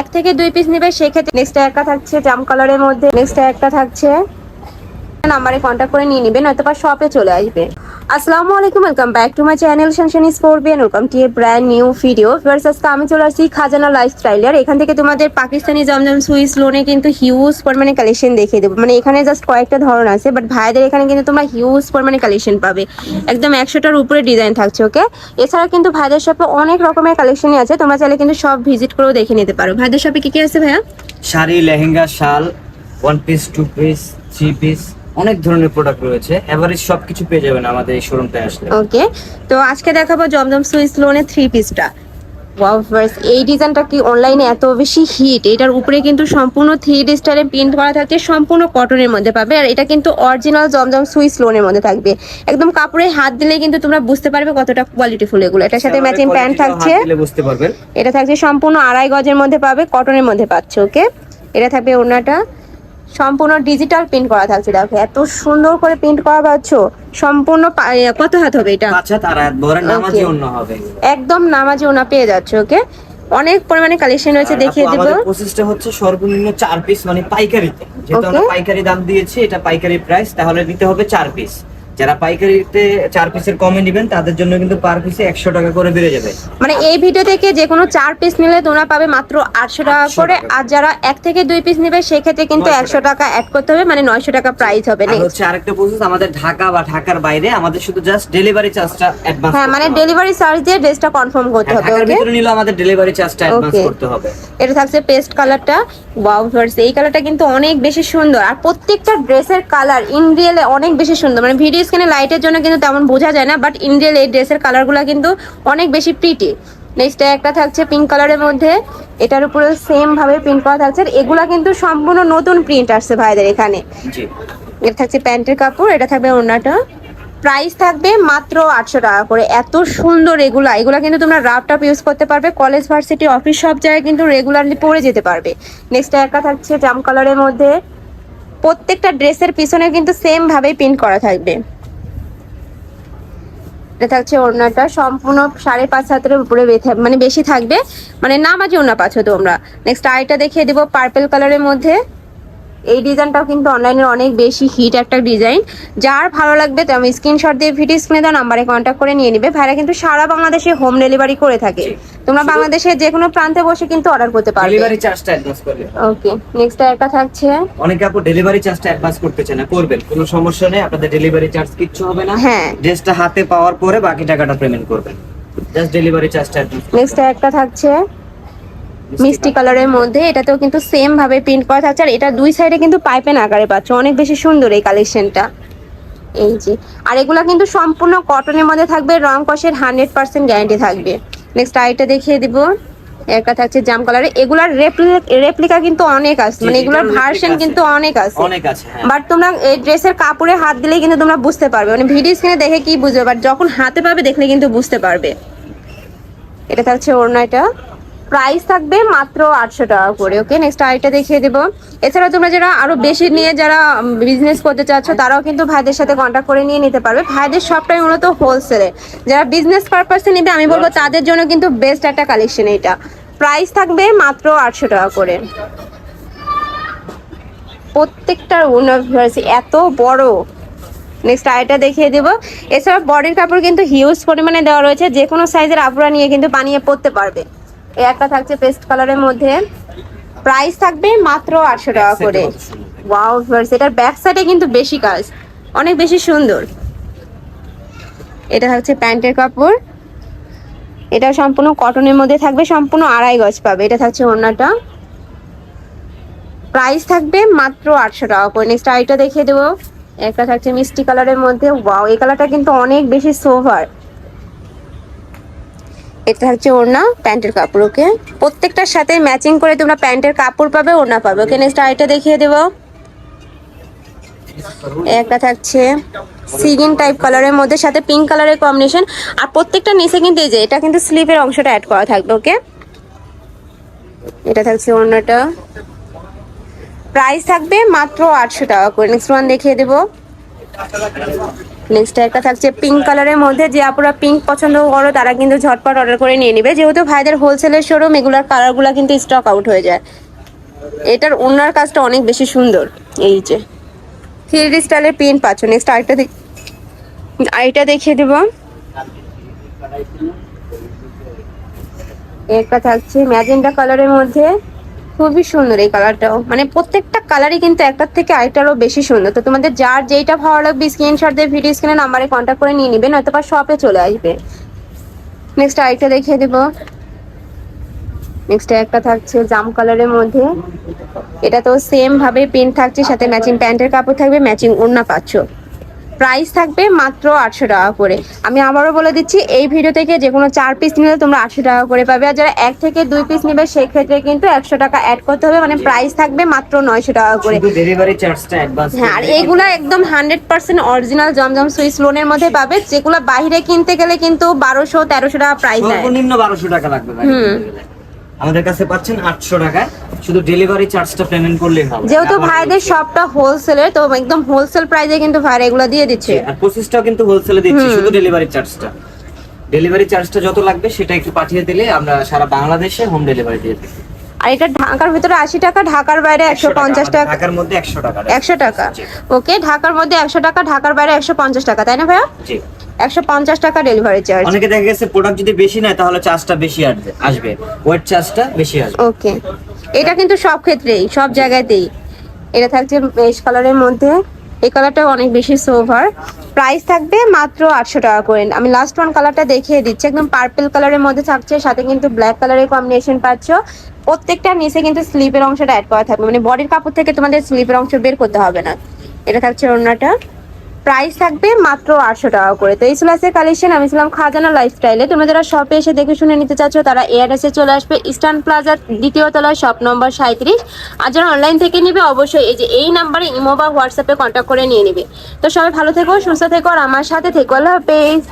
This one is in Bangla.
এক থেকে দুই পিস নেবে, সেক্ষেত্রে নেক্সট একটা থাকছে জাম কালারের মধ্যে নেক্সট একটা থাকছে নাম্বারে কন্ট্যাক্ট করে নিয়ে নেবেন নয়তো বা শপে চলে আসবে। আসসালামু আলাইকুম welcome back to my channel শানশানি sport Beant welcome to a brand new video first আজকে আমি চলে আসছি খাজানা লাইফস্টাইলার এখান থেকে তোমাদের পাকিস্তানি জমজম সুইস লোনে কিন্তু হিউজ পরিমাণে কালেকশন দেখিয়ে দেবো। মানে এখানে জাস্ট কয়েকটা ধরন আছে বাট ভাইদের এখানে কিন্তু তোমরা হিউজ পরিমাণে কালেকশন পাবে। একদম একশোটার উপরে ডিজাইন থাকছে ওকে এছাড়া কিন্তু ভাইদের শপে অনেক রকমের কালেকশনই আছে। তোমরা চাইলে কিন্তু সব ভিজিট করেও দেখে নিতে পারো। ভাইদের শপে কি কি আছে ভাইয়া? শাড়ি, লেহেঙ্গা, শাল one piece two piece three piece অনেক ধরনের প্রোডাক্ট রয়েছে। এভারেজ সবকিছু পেয়ে যাবেন আমাদের এই শোরুমটায় আসলে। ওকে তো আজকে দেখাবো জমজম সুইস লোনের থ্রি পিসটা এই ডিজাইনটা কি অনলাইনে এত বেশি হিট এটার উপরে কিন্তু সম্পূর্ণ থ্রি ডি স্টাইলে প্রিন্ট করা থাকছে সম্পূর্ণ কটনের মধ্যে পাবে আর এটা কিন্তু অরিজিনাল জমজম সুইস লোনের মধ্যে থাকবে। একদম কাপড়ে হাত দিলে কিন্তু তোমরা বুঝতে পারবে কতটা কোয়ালিটিফুল এগুলো। এটার সাথে ম্যাচিং প্যান্ট থাকছে। বুঝতে পারবেন। এটা থাকছে সম্পূর্ণ আড়াই গজের মধ্যে পাবে কটনের মধ্যে পাচ্ছে ওকে এটা থাকবে ওড়নাটা। সম্পূর্ণ ডিজিটাল প্রিন্ট করা থাকছে দেখো। এত সুন্দর করে প্রিন্ট করা পাচ্ছ। সম্পূর্ণ কত হাত হবে এটা? আচ্ছা তার হাত ভরে নামাজি Okay. অন্য হবে। একদম নামাজি ওনা পেয়ে যাচ্ছে ওকে অনেক পরিমাণে কালেকশন হয়েছে দেখিয়ে দেব। প্রসেসটা হচ্ছে সর্বনিম্ন 4 পিস মানে পাইকারিতে। যেহেতু আমরা পাইকারি দাম দিয়েছি এটা পাইকারি প্রাইস তাহলে নিতে হবে 4 পিস যারা পাইকারিতে চার পিসের কমে নেবেন তাদের জন্য কিন্তু পার পিসে একশো টাকা করে বেড়ে যাবে। মানে এই ভিডিও থেকে যে কোনো চার পিস নিলে তোমরা পাবে মাত্র আটশো টাকা করে। আর যারা এক থেকে দুই পিস নেবে সেক্ষেত্রে কিন্তু একশো টাকা। অ্যাড করতে হবে মানে নয়শো টাকা প্রাইস হবে আর। হচ্ছে আরেকটা প্রসেস আমাদের ঢাকা বা ঢাকার বাইরে আমাদের শুধু জাস্ট ডেলিভারি চার্জটা অ্যাডভান্স হ্যাঁ মানে ডেলিভারি চার্জ দিয়ে ড্রেসটা কনফার্ম করতে হবে ঢাকার ওকে ভিতরে নিলে আমাদের ডেলিভারি চার্জটা অ্যাডভান্স. করতে হবে। এটা থাকছে পেস্ট কালারটা ওয়াও ফার্স এই কালারটা কিন্তু অনেক বেশি সুন্দর। আর প্রত্যেকটা ড্রেসের কালার ইন রিয়েলে অনেক বেশি সুন্দর। মানে ভিডিও স্ক্রিনে লাইটের জন্য কিন্তু তেমন বোঝা যায় না বাট ইন এই ড্রেসের কালারগুলো কিন্তু অনেক বেশি প্রিটি নেক্সট একটা থাকছে পিঙ্ক কালারের মধ্যে এটার উপরে সেম ভাবে প্রিন্ট করা থাকছে এগুলা কিন্তু সম্পূর্ণ নতুন প্রিন্ট আসছে ভাইদের এখানে। জি। এটা থাকছে প্যান্টের কাপড় এটা থাকবে ওড়নাটা। প্রাইস থাকবে মাত্র আটশো টাকা করে। এত সুন্দর এগুলা এগুলা কিন্তু তোমরা রাফ টাপ ইউজ করতে পারবে কলেজ ভার্সিটি অফিস সব জায়গায় কিন্তু রেগুলারলি পরে যেতে পারবে। নেক্সট একটা থাকছে জাম কালারের মধ্যে প্রত্যেকটা ড্রেসের পিছনে কিন্তু সেম ভাবেই প্রিন্ট করা থাকবে। এটা থাকছে ওড়নাটা, সম্পূর্ণ সাড়ে পাঁচ হাতের উপরে মানে বেশি থাকবে। মানে নামাজি ওড়না পাচ্ছ তোমরা নেক্সট আইটা দেখিয়ে দিব পার্পেল কালারের মধ্যে। এই ডিজাইনটাও কিন্তু অনলাইনে অনেক বেশি হিট একটা ডিজাইন। যার ভালো লাগবে তো আমি স্ক্রিনশট দিয়ে ভিডিও স্ক্রিনে দেওয়া নাম্বারে কন্ট্যাক্ট করে নিয়ে নিবে। ভাইরা কিন্তু সারা বাংলাদেশে হোম ডেলিভারি করে থাকে। তোমরা বাংলাদেশের যে কোনো প্রান্তে বসে কিন্তু অর্ডার করতে পারবে। ডেলিভারি চার্জটা অ্যাডভান্স করবে। ওকে নেক্সট একটা থাকছে। অনেকে আপু ডেলিভারি চার্জটা অ্যাডভান্স করতে চায় না করবেন। কোনো সমস্যা নেই আপনাদের ডেলিভারি চার্জ কিচ্ছু হবে না। হ্যাঁ। ড্রেসটা হাতে পাওয়ার পরে বাকি টাকাটা পেমেন্ট করবেন। জাস্ট ডেলিভারি চার্জটা অ্যাডভান্স নেক্সট একটা থাকছে। মিষ্টি কালারের মধ্যে এটাতেও কিন্তু সেম ভাবে প্রিন্ট করা থাকছে। আর এটা দুই সাইডে কিন্তু পাইপেন আকারে পাচ্ছ। অনেক বেশি সুন্দর এই কালেকশনটা এই যে। আর এগুলা কিন্তু সম্পূর্ণ কটনের মধ্যে থাকবে রং কষের হান্ড্রেড পার্সেন্ট গ্যারান্টি থাকবে। নেক্সট আইটা দেখিয়ে দিব। একটা থাকছে জাম কালারে এগুলার রেপ্লিকা কিন্তু অনেক আছে। মানে এগুলার ভার্সন কিন্তু অনেক আছে। অনেক আছে হ্যাঁ। বাট তোমরা এই ড্রেসের কাপড়ে হাত দিলে কিন্তু তোমরা বুঝতে পারবে। মানে ভিডিও স্ক্রিনে দেখে কি বুঝবে? বাট যখন হাতে পাবে দেখলে কিন্তু বুঝতে পারবে। এটা থাকছে ওড়নাটা। প্রাইস থাকবে মাত্র আটশো টাকা করে ওকে নেক্সট আরেকটা দেখিয়ে দেবো। এছাড়া তোমরা যারা আরও বেশি নিয়ে যারা বিজনেস করতে চাচ্ছ তারাও কিন্তু ভাইদের সাথে কন্ট্যাক্ট করে নিয়ে নিতে পারবে। ভাইদের সবটাই মূলত হোলসেলে যারা বিজনেস পারপাসে নিবে আমি বলব তাদের জন্য কিন্তু বেস্ট একটা কালেকশন এটা প্রাইস থাকবে মাত্র আটশো টাকা করে। প্রত্যেকটার ইউনিভার্সি এত বড়। নেক্সট আরেকটা দেখিয়ে দেব। এছাড়া বডির কাপড় কিন্তু হিউজ পরিমাণে দেওয়া রয়েছে যে কোনো সাইজের আপুরা নিয়ে কিন্তু বানিয়ে পরতে পারবে। এই একটা থাকছে পেস্ট কালারের মধ্যে। প্রাইস থাকবে মাত্র আটশো টাকা করে। ওয়াও ভিউয়ার্স এটার ব্যাক সাইডে কিন্তু বেশি কাজ। অনেক বেশি সুন্দর। এটা থাকছে প্যান্টের কাপড়। এটা সম্পূর্ণ কটনের মধ্যে থাকবে সম্পূর্ণ আড়াই গজ পাবে। এটা থাকছে ওড়নাটা। প্রাইস থাকবে মাত্র আটশো টাকা করে। নেক্সট আইটা দেখিয়ে দেবো। একটা থাকছে মিষ্টি কালারের মধ্যে। ওয়াও এই কালারটা কিন্তু অনেক বেশি সোভার এটা থাকছে ওড়না, প্যান্টের কাপড় ওকে প্রত্যেকটার সাথে ম্যাচিং করে তোমরা প্যান্টের কাপড় পাবে, ওড়না পাবে ওকে নেক্সট আইটা দেখিয়ে দেবো। একটা থাকছে সিগিন টাইপ কালারের মধ্যে, সাথে পিঙ্ক কালারের কম্বিনেশন আর প্রত্যেকটা নিচে কিন্তু এই যে, এটা কিন্তু স্লিভের অংশটা অ্যাড করা থাকবে ওকে এটা থাকছে ওড়নাটা। প্রাইস থাকবে মাত্র আটশো টাকা করে। নেক্সট ওয়ান দেখিয়ে দেবো। নেক্সট একটা থাকছে পিঙ্ক কালারের মধ্যে। যে আপুরা পিঙ্ক পছন্দ করো, তারা কিন্তু ঝটপট অর্ডার করে নিয়ে নিবে। যেহেতু ভাইদের হোলসেলের শোরুম এগুলোর কালারগুলো কিন্তু স্টক আউট হয়ে যায়। এটার ওনার কাজটা অনেক বেশি সুন্দর, এই যে। থ্রি স্টাইলের প্রিন্ট পাচ্ছ। নেক্সট আরেকটা আরেকটা দেখিয়ে দেবো। একটা থাকছে ম্যাজেন্টা কালারের মধ্যে। খুবই সুন্দর এই কালারটাও মানে প্রত্যেকটা কালারই কিন্তু একটার থেকে আরেকটারও বেশি সুন্দর। তো তোমাদের যার যেইটা ভালো লাগবে স্ক্রিনশট দিয়ে ভিডিও স্ক্রিনে নাম্বারে কন্ট্যাক্ট করে নিয়ে নিবে নয়তো বা শপে চলে আসবে। নেক্সট আরেকটা দেখিয়ে দেবো। নেক্সট একটা থাকছে জাম কালারের মধ্যে। এটা তো সেম ভাবে প্রিন্ট থাকছে, সাথে ম্যাচিং প্যান্টের কাপড় থাকবে ম্যাচিং ওড়না পাচ্ছ। প্রাইস থাকবে মাত্র আটশো টাকা করে। আমি আবারও বলে দিচ্ছি এই ভিডিও থেকে যে কোনো চার পিস নিলে তোমরা আটশো টাকা করে পাবে। আর যারা এক থেকে দুই পিস নেবে সেক্ষেত্রে কিন্তু একশো টাকা অ্যাড করতে হবে। মানে প্রাইস থাকবে মাত্র নয়শো টাকা করে। হ্যাঁ আর এইগুলা একদম হান্ড্রেড পার্সেন্ট অরিজিনাল জমজম সুইস লোনের মধ্যে পাবে। যেগুলো বাইরে কিনতে গেলে কিন্তু বারোশো তেরোশো টাকা প্রাইস নেয় সর্বনিম্ন বারোশো টাকা লাগবে হুম। আমাদের কাছে পাচ্ছেন আটশো টাকায় শুধু ডেলিভারি চার্জটা পেমেন্ট করলেই হবে। যেহেতু ভাইদের সবটা হোলসেলের তো একদম হোলসেল প্রাইসে কিন্তু ভাইরা এগুলো দিয়ে দিচ্ছে। আর পঁচিশটাও কিন্তু হোলসেলে দিচ্ছি শুধু ডেলিভারি চার্জটা ডেলিভারি চার্জটা যত লাগবে সেটা একটু পাঠিয়ে দিলে আমরা সারা বাংলাদেশে হোম ডেলিভারি দিয়ে দিই। আর এটা ঢাকার ভিতরে আশি টাকা ঢাকার বাইরে একশো পঞ্চাশ টাকা। ঢাকার মধ্যে একশো টাকা। একশো টাকা। ওকে ঢাকার মধ্যে একশো টাকা ঢাকার বাইরে একশো পঞ্চাশ টাকা তাই না ভাইয়া? জি। একশো পঞ্চাশ টাকা ডেলিভারি চার্জ অনেকে দেখা গেছে প্রোডাক্ট যদি বেশি নেয় তাহলে চার্জটা বেশি আসবে আসবে। ওয়েট চার্জটা বেশি আসবে। ওকে এটা কিন্তু সব ক্ষেত্রেই সব জায়গাতেই। এটা থাকছে মেশ কালারের মধ্যে। এই কালারটা অনেক বেশি সোভার প্রাইস থাকবে মাত্র আটশো টাকা করে। আমি লাস্ট ওয়ান কালারটা দেখিয়ে দিচ্ছি। একদম পার্পল কালারের মধ্যে থাকছে সাথে কিন্তু ব্ল্যাক কালারের কম্বিনেশন পাচ্ছ। প্রত্যেকটা নিচে কিন্তু স্লিপের অংশটা অ্যাড করা থাকবে। মানে বডির কাপড় থেকে তোমাদের স্লিপের অংশ বের করতে হবে না। এটা থাকছে ওড়নাটা। প্রাইস থাকবে মাত্র আটশো টাকা করে। তো এই ছিল আজকের কালেকশন আমি ছিলাম খাজানা লাইফস্টাইলে তোমরা যারা শপে এসে দেখে শুনে নিতে চাচ্ছ, তারা এয়ারএসে চলে আসবে। ইস্টার্ন প্লাজার দ্বিতীয় তলায় শপ নম্বর সাঁত্রিশ আর যারা অনলাইন থেকে নিবে, অবশ্যই এই যে এই নাম্বারে ইমো বা হোয়াটসঅ্যাপে কন্ট্যাক্ট করে নিয়ে নিবে। তো সবাই ভালো থেকো, সুস্থ থেকো, আর আমার সাথে থেকো। আল্লাহ হাফেজ।